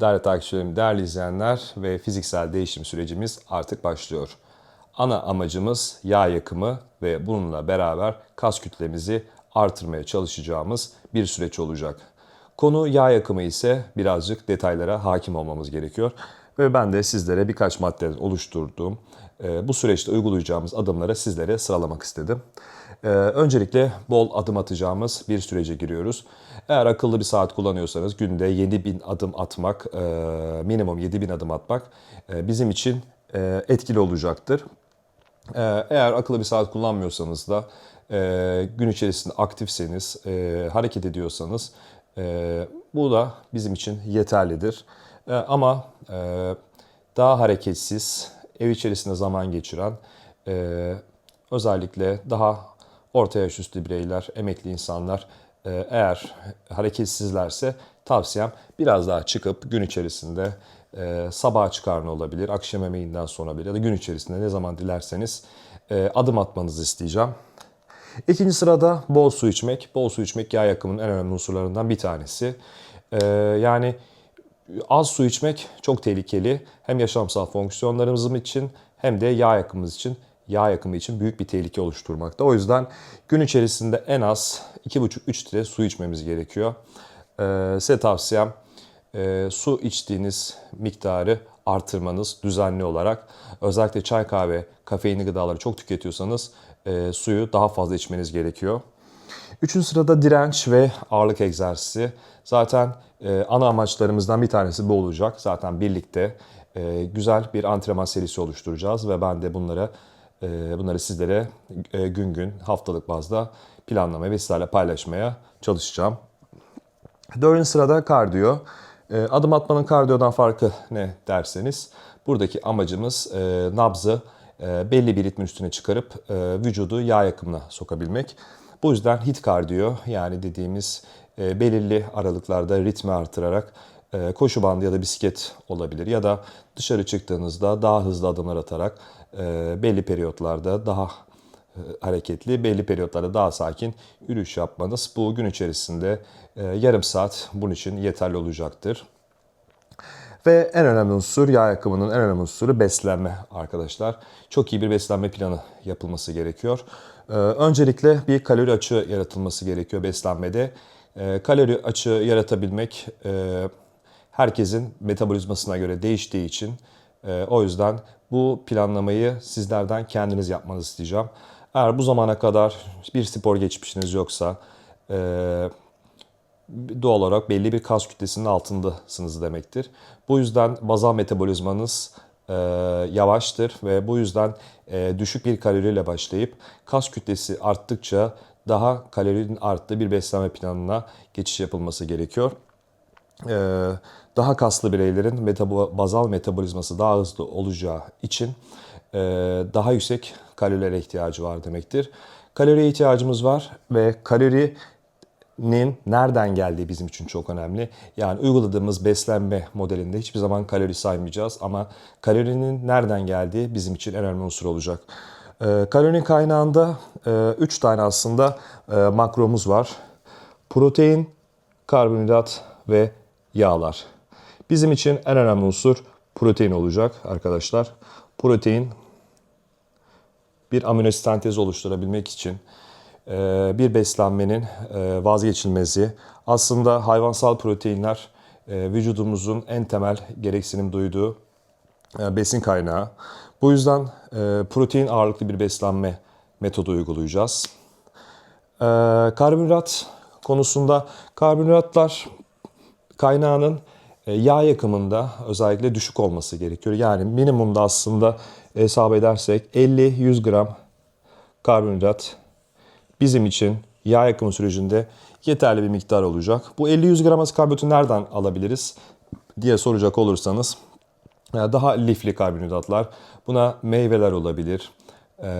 Değerli takipçilerim, değerli izleyenler ve fiziksel değişim sürecimiz artık başlıyor. Ana amacımız yağ yakımı ve bununla beraber kas kütlemizi artırmaya çalışacağımız bir süreç olacak. Konu yağ yakımı ise birazcık detaylara hakim olmamız gerekiyor. Ve ben de sizlere birkaç maddeden oluşturduğum e, bu süreçte uygulayacağımız adımları sizlere sıralamak istedim. Ee, öncelikle bol adım atacağımız bir sürece giriyoruz. Eğer akıllı bir saat kullanıyorsanız günde 7000 adım atmak, e, minimum 7000 adım atmak e, bizim için e, etkili olacaktır. Ee, Eğer akıllı bir saat kullanmıyorsanız da e, gün içerisinde aktifseniz, e, hareket ediyorsanız e, bu da bizim için yeterlidir. E, Ama e, daha hareketsiz, ev içerisinde zaman geçiren, e, özellikle daha orta yaş üstü bireyler, emekli insanlar e, eğer hareketsizlerse tavsiyem biraz daha çıkıp gün içerisinde e, sabaha çıkarma olabilir, akşam yemeğinden sonra bile ya da gün içerisinde ne zaman dilerseniz e, adım atmanızı isteyeceğim. İkinci sırada bol su içmek. Bol su içmek yağ yakımının en önemli unsurlarından bir tanesi. E, yani az su içmek çok tehlikeli. Hem yaşamsal fonksiyonlarımız için hem de yağ yakımımız için yağ yakımı için büyük bir tehlike oluşturmakta. O yüzden gün içerisinde en az 2,5-3 litre su içmemiz gerekiyor. Ee, size tavsiyem e, su içtiğiniz miktarı artırmanız düzenli olarak. Özellikle çay, kahve, kafeinli gıdaları çok tüketiyorsanız e, suyu daha fazla içmeniz gerekiyor. Üçüncü sırada direnç ve ağırlık egzersizi. Zaten e, ana amaçlarımızdan bir tanesi bu olacak. Zaten birlikte e, güzel bir antrenman serisi oluşturacağız ve ben de bunlara bunları sizlere e, gün gün haftalık bazda planlamaya ve sizlerle paylaşmaya çalışacağım. Dördüncü sırada kardiyo. E, adım atmanın kardiyodan farkı ne derseniz buradaki amacımız e, nabzı e, belli bir ritmin üstüne çıkarıp vücudu yağ yakımına sokabilmek. Bu yüzden hit kardiyo yani dediğimiz belirli aralıklarda ritmi artırarak koşu bandı ya da bisiklet olabilir ya da dışarı çıktığınızda daha hızlı adımlar atarak belli periyotlarda daha e, hareketli, belli periyotlarda daha sakin yürüyüş yapmanız bu gün içerisinde e, yarım saat bunun için yeterli olacaktır. Ve en önemli unsur yağ yakımının en önemli unsuru beslenme arkadaşlar. Çok iyi bir beslenme planı yapılması gerekiyor. Ee, öncelikle bir kalori açığı yaratılması gerekiyor beslenmede. Ee, kalori açığı yaratabilmek e, herkesin metabolizmasına göre değiştiği için o yüzden bu planlamayı sizlerden kendiniz yapmanızı isteyeceğim. Eğer bu zamana kadar bir spor geçmişiniz yoksa e, doğal olarak belli bir kas kütlesinin altındasınız demektir. Bu yüzden bazal metabolizmanız e, yavaştır ve bu yüzden e, düşük bir kaloriyle başlayıp kas kütlesi arttıkça daha kalorinin arttığı bir beslenme planına geçiş yapılması gerekiyor. E, daha kaslı bireylerin metabo bazal metabolizması daha hızlı olacağı için e, daha yüksek kalorilere ihtiyacı var demektir. Kaloriye ihtiyacımız var ve kalori nin nereden geldiği bizim için çok önemli. Yani uyguladığımız beslenme modelinde hiçbir zaman kalori saymayacağız ama kalorinin nereden geldiği bizim için en önemli unsur olacak. Ee, kalorinin kaynağında 3 e, tane aslında e, makromuz var. Protein, karbonhidrat ve yağlar. Bizim için en önemli unsur protein olacak arkadaşlar. Protein bir amino sentezi oluşturabilmek için e, bir beslenmenin e, vazgeçilmezi. Aslında hayvansal proteinler e, vücudumuzun en temel gereksinim duyduğu besin kaynağı. Bu yüzden protein ağırlıklı bir beslenme metodu uygulayacağız. Karbonhidrat konusunda karbonhidratlar kaynağının yağ yakımında özellikle düşük olması gerekiyor. Yani minimumda aslında hesap edersek 50-100 gram karbonhidrat bizim için yağ yakımı sürecinde yeterli bir miktar olacak. Bu 50-100 gram karbonhidratı nereden alabiliriz diye soracak olursanız daha lifli karbonhidratlar. Buna meyveler olabilir. E,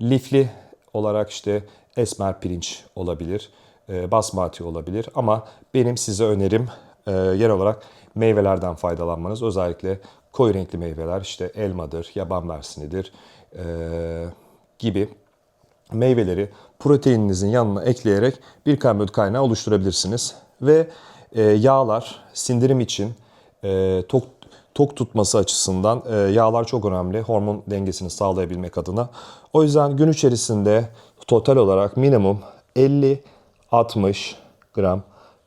lifli olarak işte esmer pirinç olabilir. E, basmati olabilir. Ama benim size önerim e, yer olarak meyvelerden faydalanmanız. Özellikle koyu renkli meyveler işte elmadır, yaban mersinidir e, gibi meyveleri proteininizin yanına ekleyerek bir karbonhidrat kaynağı oluşturabilirsiniz. Ve yağlar sindirim için tok tok tutması açısından yağlar çok önemli. Hormon dengesini sağlayabilmek adına. O yüzden gün içerisinde total olarak minimum 50-60 gram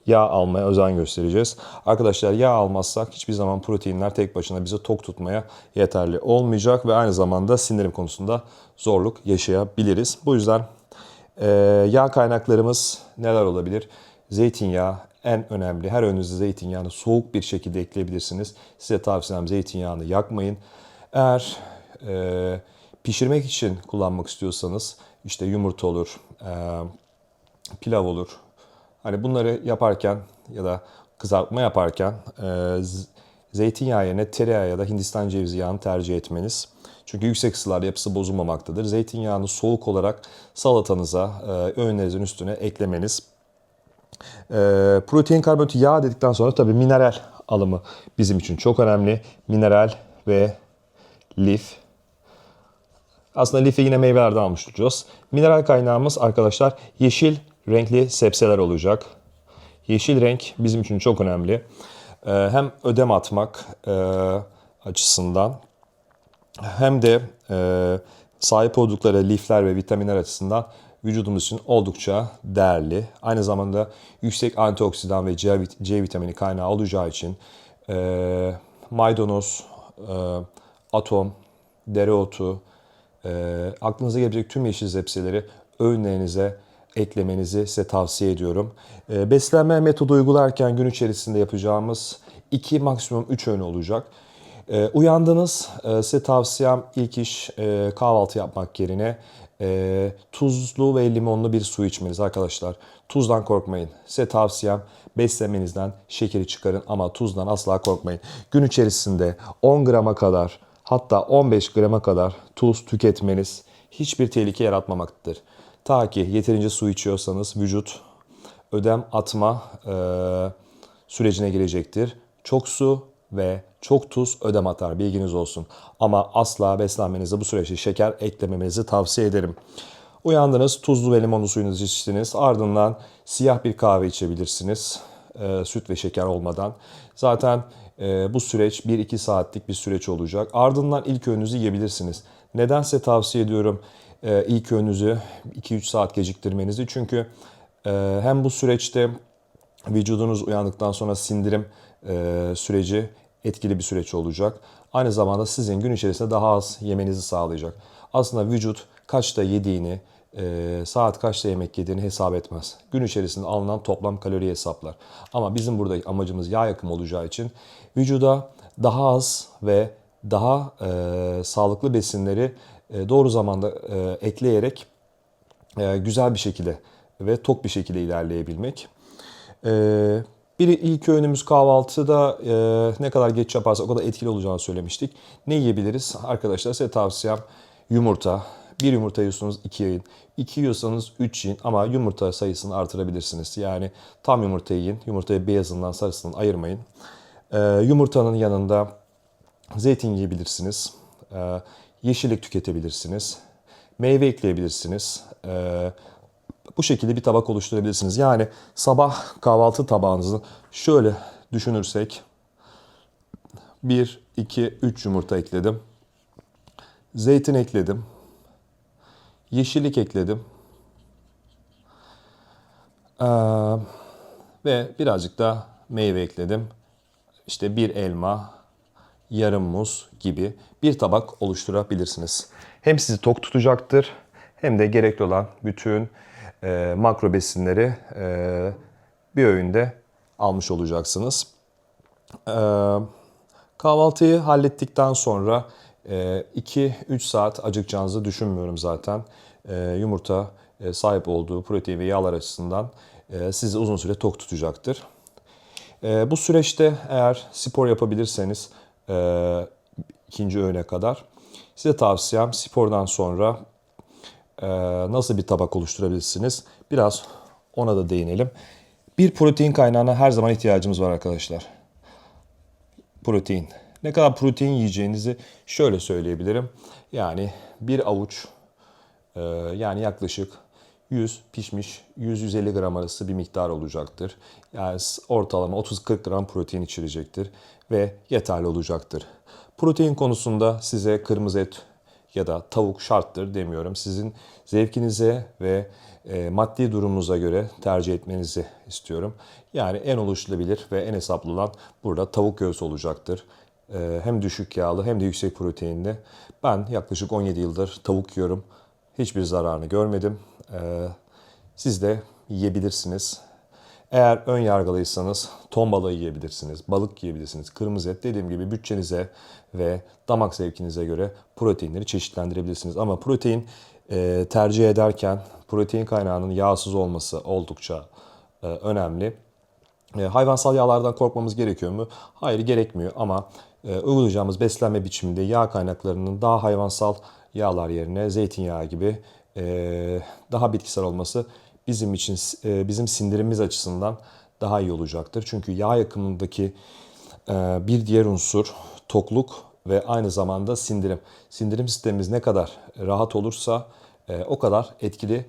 yağ almaya özen göstereceğiz. Arkadaşlar yağ almazsak hiçbir zaman proteinler tek başına bizi tok tutmaya yeterli olmayacak ve aynı zamanda sindirim konusunda zorluk yaşayabiliriz. Bu yüzden e, yağ kaynaklarımız neler olabilir? Zeytinyağı en önemli. Her önünüzde zeytinyağını soğuk bir şekilde ekleyebilirsiniz. Size tavsiyem zeytinyağını yakmayın. Eğer e, pişirmek için kullanmak istiyorsanız işte yumurta olur, e, pilav olur. Hani bunları yaparken ya da kızartma yaparken e, zeytinyağı yerine tereyağı ya da Hindistan cevizi yağını tercih etmeniz. Çünkü yüksek ısılar yapısı bozulmamaktadır. Zeytinyağını soğuk olarak salatanıza, e, öğünlerinizin üstüne eklemeniz. E, protein, karbonhidrat, yağ dedikten sonra tabii mineral alımı bizim için çok önemli. Mineral ve lif. Aslında lifi yine meyvelerden almış olacağız. Mineral kaynağımız arkadaşlar yeşil renkli sebzeler olacak. Yeşil renk bizim için çok önemli. Ee, hem ödem atmak e, açısından hem de e, sahip oldukları lifler ve vitaminler açısından vücudumuz için oldukça değerli. Aynı zamanda yüksek antioksidan ve C, vitamini kaynağı olacağı için e, maydanoz, atom, dereotu, aklınıza gelebilecek tüm yeşil sebzeleri öğünlerinize eklemenizi size tavsiye ediyorum. E, beslenme metodu uygularken gün içerisinde yapacağımız 2 maksimum 3 öğün olacak. E, uyandınız, e, size tavsiyem ilk iş e, kahvaltı yapmak yerine e, tuzlu ve limonlu bir su içmeniz arkadaşlar. Tuzdan korkmayın. Size tavsiyem beslenmenizden şekeri çıkarın ama tuzdan asla korkmayın. Gün içerisinde 10 grama kadar hatta 15 grama kadar tuz tüketmeniz hiçbir tehlike yaratmamaktadır. Ta ki yeterince su içiyorsanız vücut ödem atma e, sürecine girecektir. Çok su ve çok tuz ödem atar bilginiz olsun. Ama asla beslenmenizde bu süreçte şeker eklememenizi tavsiye ederim. Uyandınız, tuzlu ve limonlu suyunuzu içtiniz. Ardından siyah bir kahve içebilirsiniz. E, süt ve şeker olmadan. Zaten e, bu süreç 1-2 saatlik bir süreç olacak. Ardından ilk öğününüzü yiyebilirsiniz. Nedense tavsiye ediyorum e, ilk öğününüzü 2-3 saat geciktirmenizi. Çünkü e, hem bu süreçte vücudunuz uyandıktan sonra sindirim e, süreci etkili bir süreç olacak. Aynı zamanda sizin gün içerisinde daha az yemenizi sağlayacak. Aslında vücut kaçta yediğini, saat kaçta yemek yediğini hesap etmez. Gün içerisinde alınan toplam kalori hesaplar. Ama bizim burada amacımız yağ yakımı olacağı için vücuda daha az ve daha e, sağlıklı besinleri doğru zamanda e, ekleyerek e, güzel bir şekilde ve tok bir şekilde ilerleyebilmek. E, bir ilk öğünümüz kahvaltıda e, ne kadar geç yaparsa o kadar etkili olacağını söylemiştik. Ne yiyebiliriz? Arkadaşlar size tavsiyem yumurta. Bir yumurta yiyorsanız iki yiyin. İki yiyorsanız üç yiyin ama yumurta sayısını artırabilirsiniz. Yani tam yumurta yiyin. Yumurtayı beyazından sarısından ayırmayın. E, yumurtanın yanında zeytin yiyebilirsiniz. E, yeşillik tüketebilirsiniz. Meyve ekleyebilirsiniz. E, bu şekilde bir tabak oluşturabilirsiniz. Yani sabah kahvaltı tabağınızı şöyle düşünürsek 1, 2, 3 yumurta ekledim. Zeytin ekledim. Yeşillik ekledim. Ee, ve birazcık da meyve ekledim. İşte bir elma, yarım muz gibi bir tabak oluşturabilirsiniz. Hem sizi tok tutacaktır hem de gerekli olan bütün e, makro besinleri e, bir öğünde almış olacaksınız. E, kahvaltıyı hallettikten sonra 2-3 saat acıkacağınızı düşünmüyorum zaten. Yumurta sahip olduğu protein ve yağlar açısından sizi uzun süre tok tutacaktır. Bu süreçte eğer spor yapabilirseniz ikinci öğüne kadar size tavsiyem spordan sonra nasıl bir tabak oluşturabilirsiniz? Biraz ona da değinelim. Bir protein kaynağına her zaman ihtiyacımız var arkadaşlar. Protein. Ne kadar protein yiyeceğinizi şöyle söyleyebilirim. Yani bir avuç yani yaklaşık 100 pişmiş 100-150 gram arası bir miktar olacaktır. Yani ortalama 30-40 gram protein içerecektir ve yeterli olacaktır. Protein konusunda size kırmızı et ya da tavuk şarttır demiyorum. Sizin zevkinize ve e, maddi durumunuza göre tercih etmenizi istiyorum. Yani en oluşturulabilir ve en hesaplı burada tavuk göğsü olacaktır. E, hem düşük yağlı hem de yüksek proteinli. Ben yaklaşık 17 yıldır tavuk yiyorum. Hiçbir zararını görmedim. E, siz de yiyebilirsiniz. Eğer ön yargılıysanız ton balığı yiyebilirsiniz, balık yiyebilirsiniz, kırmızı et dediğim gibi bütçenize ve damak zevkinize göre proteinleri çeşitlendirebilirsiniz. Ama protein e, tercih ederken protein kaynağının yağsız olması oldukça e, önemli. E, hayvansal yağlardan korkmamız gerekiyor mu? Hayır gerekmiyor ama e, uygulayacağımız beslenme biçiminde yağ kaynaklarının daha hayvansal yağlar yerine zeytinyağı gibi e, daha bitkisel olması bizim için e, bizim sindirimimiz açısından daha iyi olacaktır. Çünkü yağ yakımındaki e, bir diğer unsur tokluk ve aynı zamanda sindirim. Sindirim sistemimiz ne kadar rahat olursa e, o kadar etkili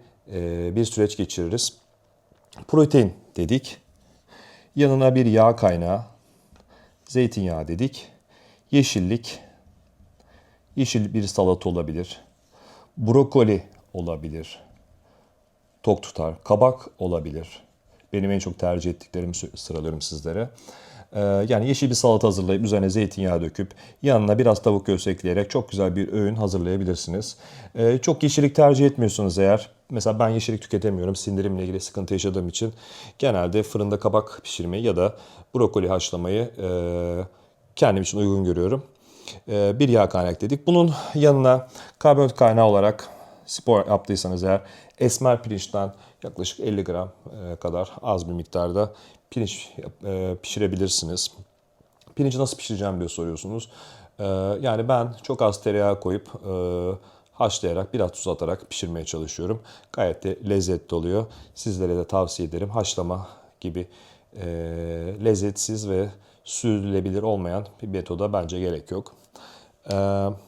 bir süreç geçiririz. Protein dedik. Yanına bir yağ kaynağı, zeytinyağı dedik. Yeşillik, yeşil bir salata olabilir. Brokoli olabilir. Tok tutar. Kabak olabilir. Benim en çok tercih ettiklerimi sıralıyorum sizlere. Ee, yani yeşil bir salata hazırlayıp üzerine zeytinyağı döküp yanına biraz tavuk göğsü ekleyerek çok güzel bir öğün hazırlayabilirsiniz. Ee, çok yeşillik tercih etmiyorsanız eğer, mesela ben yeşillik tüketemiyorum sindirimle ilgili sıkıntı yaşadığım için genelde fırında kabak pişirmeyi ya da brokoli haşlamayı e, kendim için uygun görüyorum. Ee, bir yağ kaynak dedik. Bunun yanına karbonhidrat kaynağı olarak spor yaptıysanız eğer esmer pirinçten yaklaşık 50 gram e, kadar az bir miktarda pirinç e, pişirebilirsiniz. Pirinci nasıl pişireceğim diye soruyorsunuz. Ee, yani ben çok az tereyağı koyup e, haşlayarak biraz tuz atarak pişirmeye çalışıyorum. Gayet de lezzetli oluyor. Sizlere de tavsiye ederim. Haşlama gibi e, lezzetsiz ve sürdürülebilir olmayan bir metoda bence gerek yok.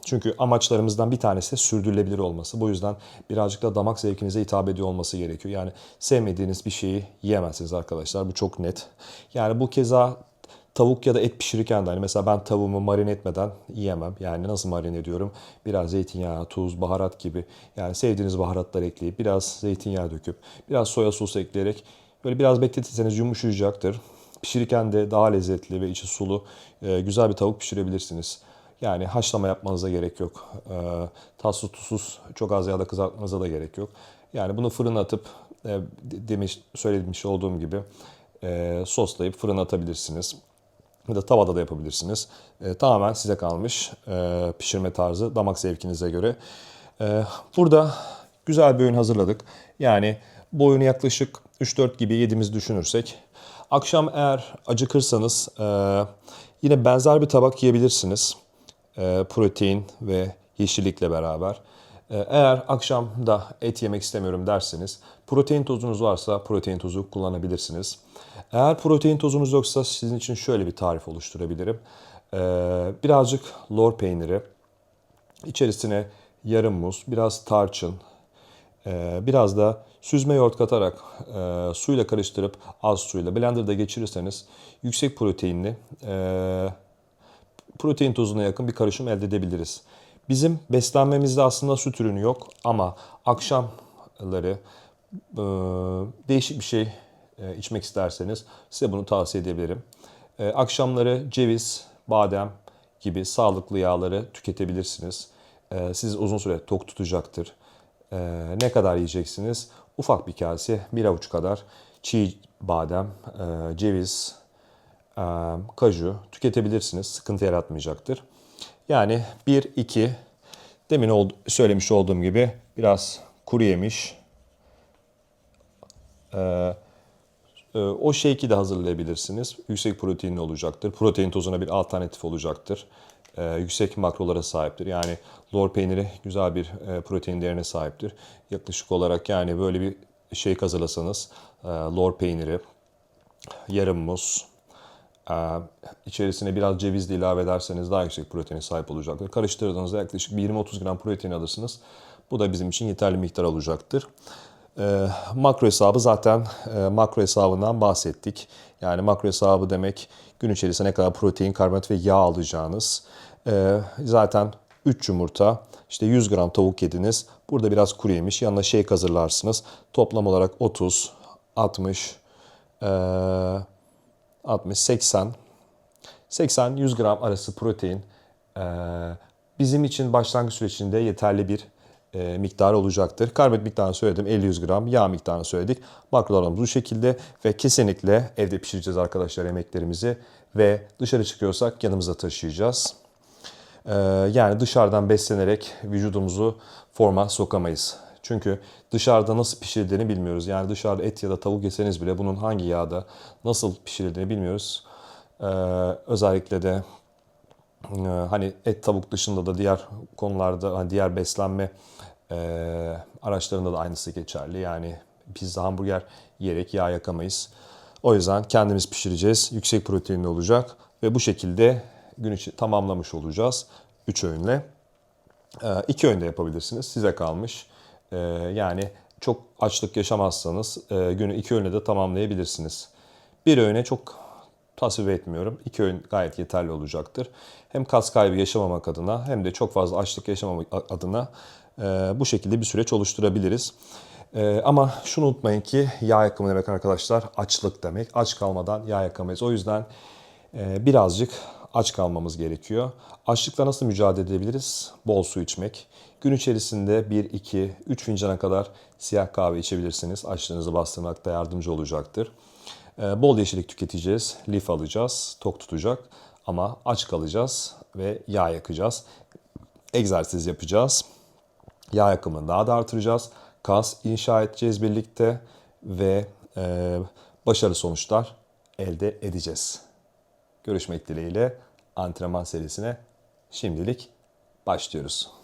Çünkü amaçlarımızdan bir tanesi de sürdürülebilir olması. Bu yüzden birazcık da damak zevkinize hitap ediyor olması gerekiyor. Yani sevmediğiniz bir şeyi yiyemezsiniz arkadaşlar. Bu çok net. Yani bu keza tavuk ya da et pişirirken de hani mesela ben tavuğumu marine etmeden yiyemem. Yani nasıl marine ediyorum? Biraz zeytinyağı, tuz, baharat gibi. Yani sevdiğiniz baharatlar ekleyip biraz zeytinyağı döküp biraz soya sosu ekleyerek böyle biraz bekletirseniz yumuşayacaktır. Pişirirken de daha lezzetli ve içi sulu güzel bir tavuk pişirebilirsiniz. Yani haşlama yapmanıza gerek yok. Tatsız tuzsuz çok az yağda kızartmanıza da gerek yok. Yani bunu fırına atıp e, demiş söylemiş olduğum gibi e, soslayıp fırına atabilirsiniz. Ya da tavada da yapabilirsiniz. E, tamamen size kalmış e, pişirme tarzı damak zevkinize göre. E, burada güzel bir öğün hazırladık. Yani bu oyunu yaklaşık 3-4 gibi yediğimizi düşünürsek. Akşam eğer acıkırsanız e, yine benzer bir tabak yiyebilirsiniz. E, protein ve yeşillikle beraber. E, eğer akşam da et yemek istemiyorum derseniz protein tozunuz varsa protein tozu kullanabilirsiniz. Eğer protein tozunuz yoksa sizin için şöyle bir tarif oluşturabilirim. E, birazcık lor peyniri, içerisine yarım muz, biraz tarçın, biraz da süzme yoğurt katarak suyla karıştırıp az suyla blenderda geçirirseniz yüksek proteinli protein tozuna yakın bir karışım elde edebiliriz. Bizim beslenmemizde aslında süt ürünü yok ama akşamları e, değişik bir şey e, içmek isterseniz size bunu tavsiye edebilirim. E, akşamları ceviz, badem gibi sağlıklı yağları tüketebilirsiniz. E, sizi uzun süre tok tutacaktır. E, ne kadar yiyeceksiniz? Ufak bir kase, bir avuç kadar çiğ badem, e, ceviz, kaju tüketebilirsiniz. Sıkıntı yaratmayacaktır. Yani 1-2 demin oldu, söylemiş olduğum gibi biraz kuru yemiş, e, o shake'i de hazırlayabilirsiniz. Yüksek proteinli olacaktır. Protein tozuna bir alternatif olacaktır. Yüksek makrolara sahiptir. Yani lor peyniri güzel bir protein değerine sahiptir. Yaklaşık olarak yani böyle bir shake hazırlasanız lor peyniri, yarım muz, içerisine biraz ceviz de ilave ederseniz daha yüksek proteine sahip olacaktır. Karıştırdığınızda yaklaşık bir 20-30 gram protein alırsınız. Bu da bizim için yeterli miktar olacaktır. E, makro hesabı zaten e, makro hesabından bahsettik. Yani makro hesabı demek gün içerisinde ne kadar protein, karbonhidrat ve yağ alacağınız. E, zaten 3 yumurta, işte 100 gram tavuk yediniz. Burada biraz kuru yemiş. Yanına shake hazırlarsınız. Toplam olarak 30, 60, e, 60, 80, 80-100 gram arası protein bizim için başlangıç sürecinde yeterli bir miktar olacaktır. Karbonhidrat miktarını söyledim 50-100 gram, yağ miktarını söyledik. Makrolarımız bu şekilde ve kesinlikle evde pişireceğiz arkadaşlar yemeklerimizi ve dışarı çıkıyorsak yanımıza taşıyacağız. Yani dışarıdan beslenerek vücudumuzu forma sokamayız. Çünkü dışarıda nasıl pişirildiğini bilmiyoruz. Yani dışarıda et ya da tavuk yeseniz bile bunun hangi yağda nasıl pişirildiğini bilmiyoruz. Ee, özellikle de e, hani et tavuk dışında da diğer konularda hani diğer beslenme e, araçlarında da aynısı geçerli. Yani pizza, hamburger yiyerek yağ yakamayız. O yüzden kendimiz pişireceğiz. Yüksek proteinli olacak ve bu şekilde gün tamamlamış olacağız 3 öğünle. E, iki öğünde yapabilirsiniz. Size kalmış. E, yani çok açlık yaşamazsanız e, günü iki öğünle de tamamlayabilirsiniz. Bir öğüne çok tasvip etmiyorum. İki öğün gayet yeterli olacaktır. Hem kas kaybı yaşamamak adına hem de çok fazla açlık yaşamamak adına e, bu şekilde bir süreç oluşturabiliriz. E, ama şunu unutmayın ki yağ yakımı demek arkadaşlar açlık demek. Aç kalmadan yağ yakamayız. O yüzden e, birazcık aç kalmamız gerekiyor. Açlıkla nasıl mücadele edebiliriz? Bol su içmek. Gün içerisinde 1, 2, 3 fincana kadar siyah kahve içebilirsiniz. Açlığınızı bastırmakta yardımcı olacaktır. Ee, Bol yeşillik tüketeceğiz, lif alacağız, tok tutacak ama aç kalacağız ve yağ yakacağız. Egzersiz yapacağız. Yağ yakımını daha da artıracağız. Kas inşa edeceğiz birlikte ve e, başarılı sonuçlar elde edeceğiz. Görüşmek dileğiyle antrenman serisine şimdilik başlıyoruz.